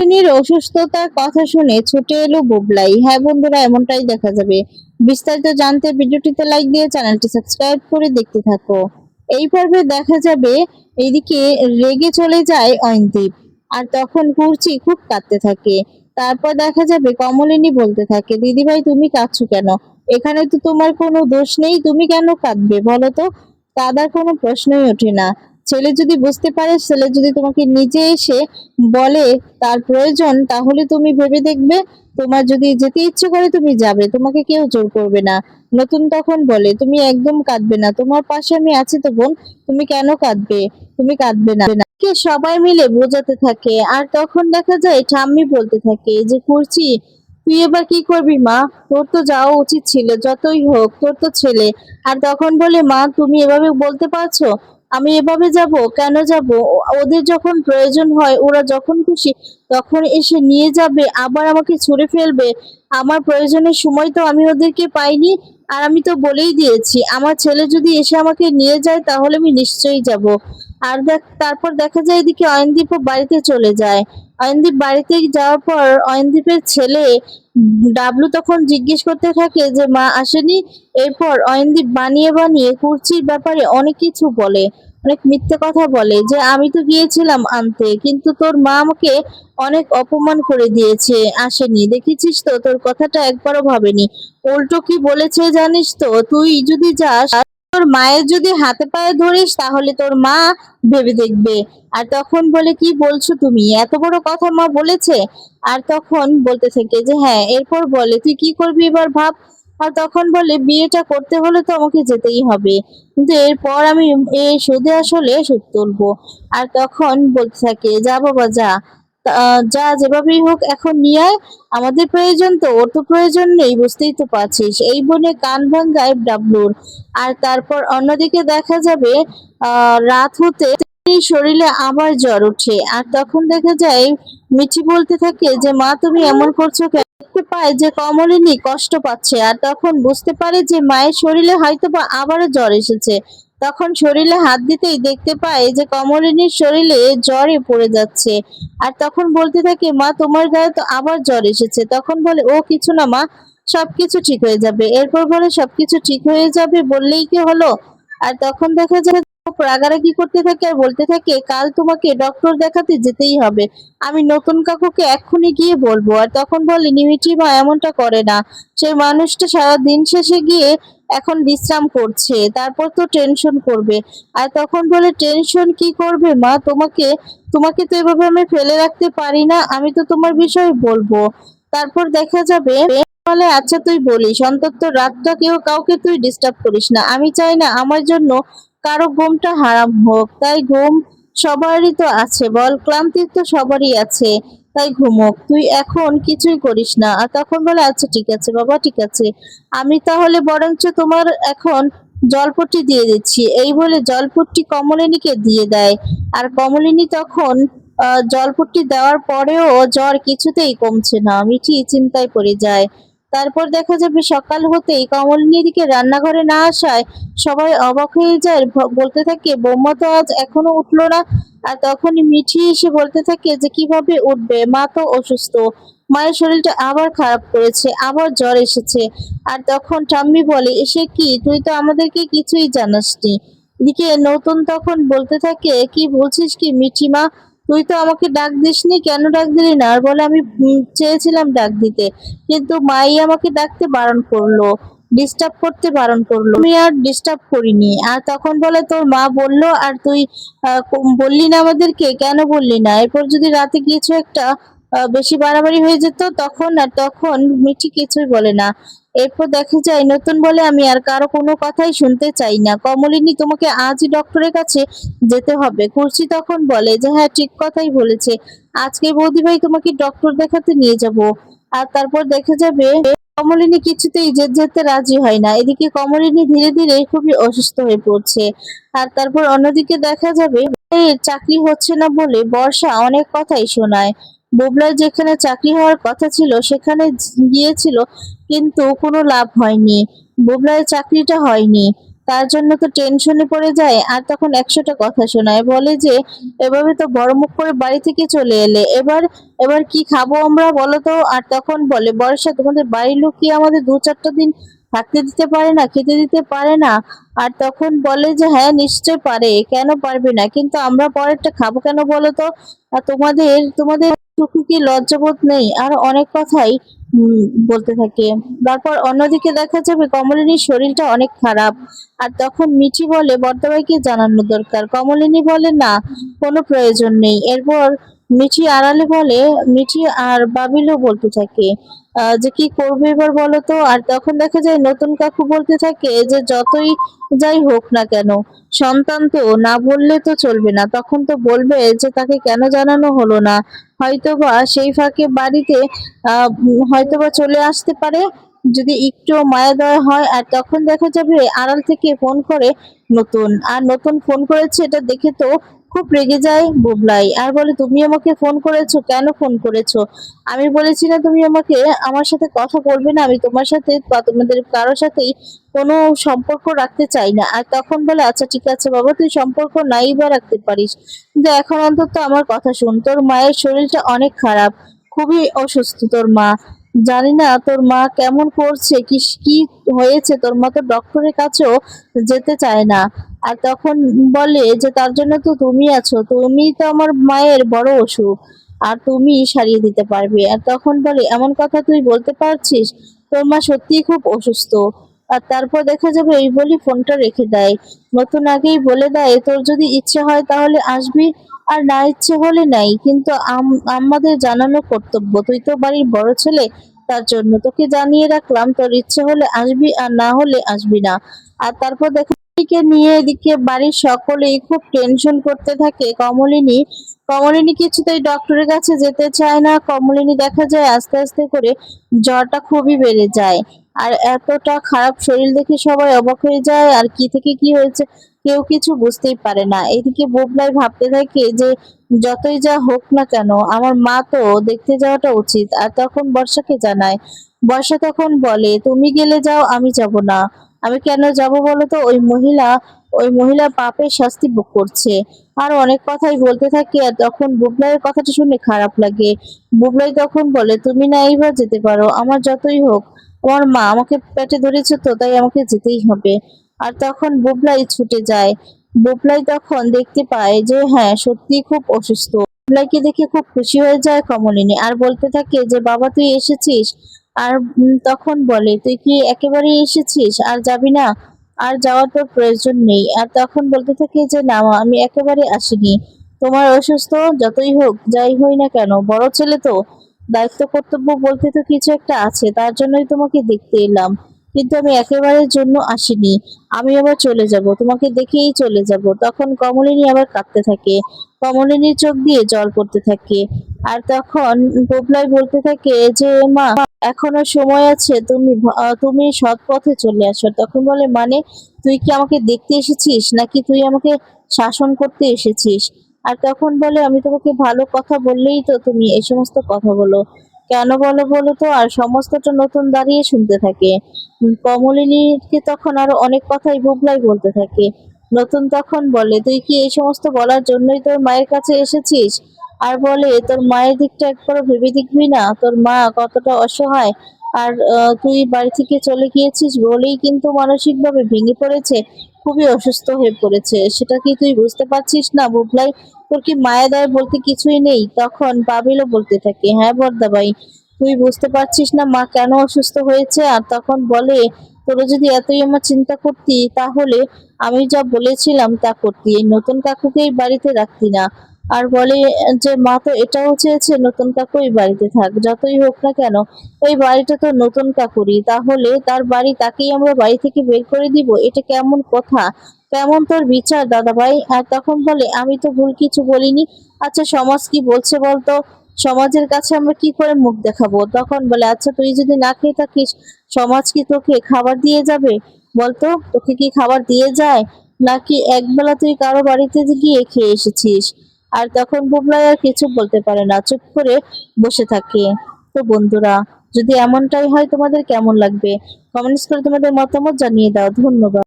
কমলিনীর অসুস্থতার কথা শুনে ছুটে এলো বুবলাই। হ্যাঁ বন্ধুরা, এমনটাই দেখা যাবে। বিস্তারিত জানতে ভিডিওটিতে লাইক দিয়ে চ্যানেলটি সাবস্ক্রাইব করে দেখতে থাকো। এই পর্বে দেখা যাবে এইদিকে রেগে চলে যায় অয়নদীপ আর তখন কুর্চি খুব কাঁদতে থাকে। তারপর দেখা যাবে কমলিনী বলতে থাকে, দিদিভাই, তুমি কাঁদছো কেন? এখানে তো তোমার কোনো দোষ নেই, তুমি কেন কাঁদবে বলো তো? কাঁদার কোনো প্রশ্নই ওঠে না। ছেলে যদি বুঝতে পারে, ছেলে যদি তোমাকে নিজে এসে বলে তার প্রয়োজন, তাহলে তুমি ভেবে দেখবে, তোমার যদি যেতে ইচ্ছে করে তুমি যাবে, তোমাকে কেউ জোর করবে না। নতুন তখন বলে, তুমি একদম কাঁদবে না, তোমার পাশে আমি আছি তো বোন, তুমি কেন কাঁদবে? তুমি কাঁদবে না। কে সবাই মিলে বোঝাতে থাকে, আর তখন দেখা যায়, ঠাম্মি বলতে থাকে যে করছি তুই এবার কি করবি মা? তোর তো যাওয়া উচিত ছিল, যতই হোক, তোর তো ছেলে। আর তখন বলে, মা, তুমি এভাবে বলতে পারছ? আমি এভাবে যাব, কেন যাব? ওদের যখন প্রয়োজন হয়, ওরা যখন খুশি, তখন এসে নিয়ে যাবে, আবার আমাকে ছুঁড়ে ফেলবে। আমার প্রয়োজনের সময় তো আমি ওদেরকে পাইনি, আর আমি তো বলেই দিয়েছি, আমার ছেলে যদি এসে আমাকে নিয়ে যায়, তাহলে আমি নিশ্চয়ই যাব। আর দেখ, তারপর দেখা যায় এদিকে অয়নদীপও বাড়িতে চলে যায়। অয়নদীপ বাড়িতে যাওয়ার পর অয়নদীপের ছেলে ডাবলু তখন জিজ্ঞেস করতে থাকে যে, মা, আসেনি? এরপর অয়নদীপ বানিয়ে বানিয়ে কুর্চির ব্যাপারে অনেক কিছু বলে। অনেক মিথ্যে কথা বলে যে, আমি তো গিয়েছিলাম আনতে, কিন্তু তোর মা আমাকে অনেক অপমান করে দিয়েছে, আসেনি। দেখেছিস তো? তোর কথাটা একবারও ভাবেনি। উল্টো কি বলেছে জানিস তো? তুই যদি যাস, তোর মায়ের যদি হাতে পায়ে ধরিস, তাহলে তোর মা ভেবে দেখবে। আর তখন বলে, কি বলছো তুমি? এত বড় কথা মা বলেছে? আর তখন বলতে থাকে যে হ্যাঁ এরপর বলে, তুই কি করবি এবার ভাব? আর তখন বলে বিয়েটা করতে হলে তো আমাকে যেতেই হবে। কিন্তু এরপর আমি এ সুদে আসলে সুদ তুলবো। আর তখন বলতে থাকে, যা বাবা, যা। যা যেভাবেই হোক, এখন নিয়ে আয়। আমাদের প্রয়োজন তো, ওর তো প্রয়োজন নেই, বুঝতেই তো পারছিস। এই বনে কান ভাঙ্গায় ডাবলুর। আর তারপর অন্যদিকে দেখা যাবে রাত হতে শরীরে আবার জ্বর ওঠে। আর তখন দেখা যায়, মিঠি বলতে থাকে যে, মা, তুমি এমন করছ দেখতে পায় যে, কমলিনী কষ্ট পাচ্ছে। আর তখন বুঝতে পারে যে, মায়ের শরীরে হয়তো বা আবারও জ্বর এসেছে। তখন শরীরে হাত দিতেই দেখতে পায় যে, কমলিনীর শরীরে জ্বরে পড়ে যাচ্ছে। আর তখন বলতে থাকে, মা, তোমার গায়ে তো আবার জ্বর এসেছে। তখন বলে, ও, কিছু না মা, সবকিছু ঠিক হয়ে যাবে। এরপর বলে, সবকিছু ঠিক হয়ে যাবে বললেই কি হলো? আর তখন দেখা যায় রাগারাগি করতে থাকে আর বলতে থাকে, কাল তোমাকে ডক্টর দেখাতে যেতেই হবে। আমি নতুন কাকুকে এক্ষুনি গিয়ে বলব। আর তখন বলে, নিমিটি মা এমনটা করে না। সেই মানুষটা সারা দিন শেষে গিয়ে এখন বিশ্রাম করছে, তারপর তো টেনশন করবে। আর তখন বলে টেনশন কি করবে মা? তোমাকে তোমাকে তো এভাবে আমি ফেলে রাখতে পারি না। আমি তো তোমার বিষয়ে বলব। তারপর দেখা যাবে, বলে আচ্ছা তুই বলিস। অন্তত রাতটা কেউ কাউকে তুই ডিস্টার্ব করিস না। আমি চাই না আমার জন্য কারও ঘুমটা হারাম হোক, তাই ঘুম সবারই তো আছে, বল ক্লান্তি তো সবারই আছে, তাই ঘুমোক। তুই এখন কিছুই করিস না, আর তখন বলে আচ্ছা ঠিক আছে, বাবা, ঠিক আছে। আমি তাহলে বরঞ্চ তোমার এখন জলপট্টি দিয়ে দিচ্ছি। এই বলে জলপট্টি কমলিনীকে দিয়ে দেয়, আর কমলিনী তখন জলপট্টি দেওয়ার পরেও জ্বর কিছুতেই কমছে না। মিঠি চিন্তায় পড়ে যায়। তারপর দেখা যাবে সকাল হতেই কমলিনী এদিকে রান্নাঘরে না আসায় সবাই অবাক হয়ে যায়। বলতে থাকে, বৌমা তো আজ এখনও উঠল না। আর তখনই মিঠি এসে বলতে থাকে যে, কীভাবে উঠবে? মা তো অসুস্থ। মায়ের শরীরটা আবার খারাপ করেছে, আবার জ্বর এসেছে। আর তখন ঠাম্মি বলে, এসে কি? তুই তো আমাদেরকে কিছুই জানাসনি। এদিকে নতুন তখন বলতে থাকে, কি বলছিস কি মিঠি মা তুই তো আমাকে ডাক দিসনি, কেন ডাক দিলি না? আর বলে আমি চেয়েছিলাম ডাক দিতে, কিন্তু মাই আমাকে ডাকতে বারণ করল ডিস্টার্ব করতে বারণ করল। আমি আর ডিস্টার্ব করিনি। আর তখন বলে তোর মা বলল, আর তুই বললি না আমাদেরকে? কেন বললি না? এরপর যদি রাতে কিছু একটা বেশি বাড়াবাড়ি হয়ে যেত, তখন আর তখন মিঠি কিছুই বলে না। এরপর দেখা যায়, নতুন বলে আমি আর কারও কোনো কথাই শুনতে চাই না। কমলিনী তোমাকে আজই ডক্টরের কাছে যেতে হবে। কুর্সি তখন বলে যে হ্যাঁ ঠিক কথাই বলেছে। আজকে বৌদি ভাই তোমাকে ডক্টর দেখাতে নিয়ে যাব। আর তারপর দেখা যাবে, কমলিনী কিছুতেই যেতে যেতে রাজি হয় না। এদিকে কমলিনী ধীরে ধীরে খুবই অসুস্থ হয়ে পড়ছে। আর তারপর অন্যদিকে দেখা যাবে চাকরি হচ্ছে না বলে বর্ষা অনেক কথাই শোনায়। বুবলার যেখানে চাকরি হওয়ার কথা ছিল, সেখানে গিয়েছিল, কিন্তু কোনো লাভ হয়নি। বুবলার চাকরিটা হয়নি। তার জন্য তো টেনশনে পড়ে যায়, আর তখন একশোটা কথা শোনায়। বলে যে, এভাবে তো বড় মুখ করে বাড়ি থেকে চলে এলে, এবার এবার কি খাব আমরা বলো তো আর তখন বলে, বর্ষা, তোমাদের বাড়ির লোক কি আমাদের দু চারটা দিন থাকতে দিতে পারে না, খেতে দিতে পারে না? আর তখন বলে যে হ্যাঁ নিশ্চয় পারে, কেন পারবে না? কিন্তু আমরা পরেরটা খাব কেন বলো তো আর তোমাদের তোমাদের টুকু কি লজ্জাবোধ নেই? আর অনেক কথাই বলতে থাকে। তারপর অন্যদিকে দেখা যাবে কমলিনীর শরীরটা অনেক খারাপ। আর তখন মিঠি বলে বর্দাবাইকে জানানো দরকার। কমলিনী বলে, না, কোনো প্রয়োজন নেই। এরপর মিঠি আড়ালে বলে, মিঠি আর বাবিলও বলতে থাকে। যে কি করবে এবার বলো তো? আর তখন দেখা যায় নতুন কাকু বলতে থাকে, যে যতই যাই হোক না কেন, সন্তান তো না বললে তো চলবে না। তখন তো বলবে যে তাকে কেন জানানো হলো না? হয়তোবা সেই ফাঁকে বাড়িতে হয়তোবা চলে আসতে পারে, যদি একটু মায়া দয়া হয়। আর তখন দেখা যাবে আড়াল থেকে ফোন করে নতুন। আর নতুন ফোন করেছে, এটা দেখে তো খুব রেগে যায় বুবলাই। আর বলে, তুমি আমাকে ফোন করেছ? কেন ফোন করেছ? আমি বলেছি, না, তুমি আমাকে, আমার সাথে কথা বলবে না। আমি তোমার সাথে বা তোমাদের কারোর সাথেই কোনো সম্পর্ক রাখতে চাই না। আর তখন বলে আচ্ছা ঠিক আছে বাবা, তুই সম্পর্ক নাই বা রাখতে পারিস। কিন্তু এখন অন্তত আমার কথা শুন। তোর মায়ের শরীরটা অনেক খারাপ। খুবই অসুস্থ তোর মা। জানি না তোর মা কেমন করছে কি কি হয়েছে? তোর মা তো ডক্টরের কাছেও যেতে চায় না। আর তখন বলে যে, তার জন্য তো তুমি আছো, তুমি তো আমার মায়ের বড় অসুখ, আর তুমি সারিয়ে দিতে পারবে। আর তখন বলে, এমন কথা তুই বলতে পারছিস? তোর মা সত্যিই খুব অসুস্থ। আর তারপর দেখা যাবে, এই বলি ফোনটা রেখে দেয়। নতুন আগেই বলে দেয়, তোর যদি ইচ্ছে হয় তাহলে আসবি, আর না ইচ্ছে হলে নাই। কিন্তু আমাদের জানানো কর্তব্য, তুই তো বাড়ির বড় ছেলে, তার জন্য তোকে জানিয়ে রাখলাম, তোর ইচ্ছে হলে আসবি আর না হলে আসবি না। আর তারপর দেখা কে নিয়ে এদিকে বাড়ির সকলেই খুব টেনশন করতে থাকে। কমলিনী কমলিনী কিছুতেই ডক্টরের কাছে যেতে চায় না। কমলিনী দেখা যায় আস্তে আস্তে করে জ্বরটা খুবই বেড়ে যায় আর এতটা খারাপ শরীর দেখে সবাই অবাক হয়ে যায় আর কি থেকে কি হয়েছে কেউ কিছু বুঝতেই পারে না। এদিকে বুবলাই ভাবতে থাকে যে যতই যা হোক না কেন, আমার মা তো দেখতে যাওয়াটা উচিত। আর তখন বর্ষাকে জানায়, বর্ষা তখন বলে, তুমি গেলে যাও, আমি যাব না। আমি কেন যাব বলো তো ওই মহিলা ওই মহিলা পাপের শাস্তি ভোগ করছে। আর অনেক কথাই বলতে থাকে আর তখন বুবলাইয়ের কথাটা শুনে খারাপ লাগে। বুবলাই তখন বলে, তুমি না এইবার যেতে পারো, আমার যতই হোক। আমার মা আমাকে পেটে ধরেছে তো, তাই আমাকে যেতেই হবে। আর তখন বুবলাই ছুটে যায়। বুবলাই তখন দেখতে পায় যে হ্যাঁ সত্যি খুব অসুস্থ। বুবলাইকে দেখে খুব খুশি হয়ে যায় কমলিনী। আর বলতে থাকে যে, বাবা, তুই এসেছিস? আর তখন বলে, তুই কি একেবারেই এসেছিস? আর যাবি না? আর যাওয়ার তোর প্রয়োজন নেই। আর তখন বলতে থাকে যে, না আমি একেবারে আসিনি। তোমার অসুস্থ? যতই হোক, যাই হই না কেন, বড় ছেলে তো। দায়িত্ব, কর্তব্য বলতে তো কিছু একটা আছে, তার জন্যই তোমাকে দেখতে এলাম। কিন্তু আমি একেবারের জন্য আসিনি। আমি আবার চলে যাব, তোমাকে দেখেই চলে যাব। তখন কমলিনী আবার কাঁদতে থাকে। কমলিনীর চোখ দিয়ে জল পড়তে থাকে। আর তখন গোবলাই বলতে থাকে যে, মা, এখনও সময় আছে, তুমি তুমি সৎ পথে চলে আসো। তখন বলে মানে তুই কি আমাকে দেখতে এসেছিস? নাকি তুই আমাকে শাসন করতে এসেছিস? আর তখন বলে, আমি তোমাকে ভালো কথা বললেই তো তুমি এই সমস্ত কথা বলো। কেন বলো বলো তো, আর সমস্তটা নতুন দাঁড়িয়ে শুনতে থাকে। কমলিনীকে তখন আরও অনেক কথাই বুবলাই বলতে থাকে। নতুন তখন বলে, তুই কি এই সমস্ত বলার জন্যই তোর মায়ের কাছে এসেছিস? আর বলে, তোর মায়ের দিকটা একবারও ভেবে দেখবি না? তোর মা কতটা অসহায়। আর তুই বাড়ি থেকে চলে গিয়েছিস বলেই কিন্তু মানসিকভাবে ভেঙে পড়েছে, খুবই অসুস্থ হয়ে পড়েছে। সেটা কি তুই বুঝতে পারছিস না, বুবলাই? তোর কি মায়া দয় বলতে কিছুই নেই? তখন বাবিলও বলতে থাকে হ্যাঁ বর্দা ভাই, তুই বুঝতে পারছিস না মা কেন অসুস্থ হয়েছে? আর তখন বলে, তোরা যদি এতই আমার চিন্তা করতি, তাহলে আমি যা বলেছিলাম তা করতি। এই নতুন কাকুকে এই বাড়িতে রাখতি না। আর বলে যে, মা তো এটাও চেয়েছে, নতুন কাকু এই বাড়িতে থাক, যতই হোক না কেন, এই বাড়িটা তো নতুন কাকুরই। তাহলে তার বাড়ি তাকেই আমরা বাড়ি থেকে বের করে দিব? এটা কেমন কথা? কেমন তোর বিচার দাদা ভাই আর তখন বলে, আমি তো ভুল কিছু বলিনি। আচ্ছা সমাজ কি বলছে বলতো? সমাজের কাছে আমরা কি করে মুখ দেখাবো? তখন বলে আচ্ছা তুই যদি না খেয়ে থাকিস, সমাজ কি তোকে খাবার দিয়ে যাবে? বলতো, তোকে কি খাবার দিয়ে যায়? নাকি একবেলা তুই কারও বাড়িতে গিয়ে খেয়ে এসেছিস? আর তখন বুবলাই আর কিছু বলতে পারে না। চুপ করে বসে থাকে। তো বন্ধুরা, যদি এমনটাই হয় তোমাদের কেমন লাগবে? কমেন্টস করে তোমাদের মতামত জানিয়ে দাও। ধন্যবাদ।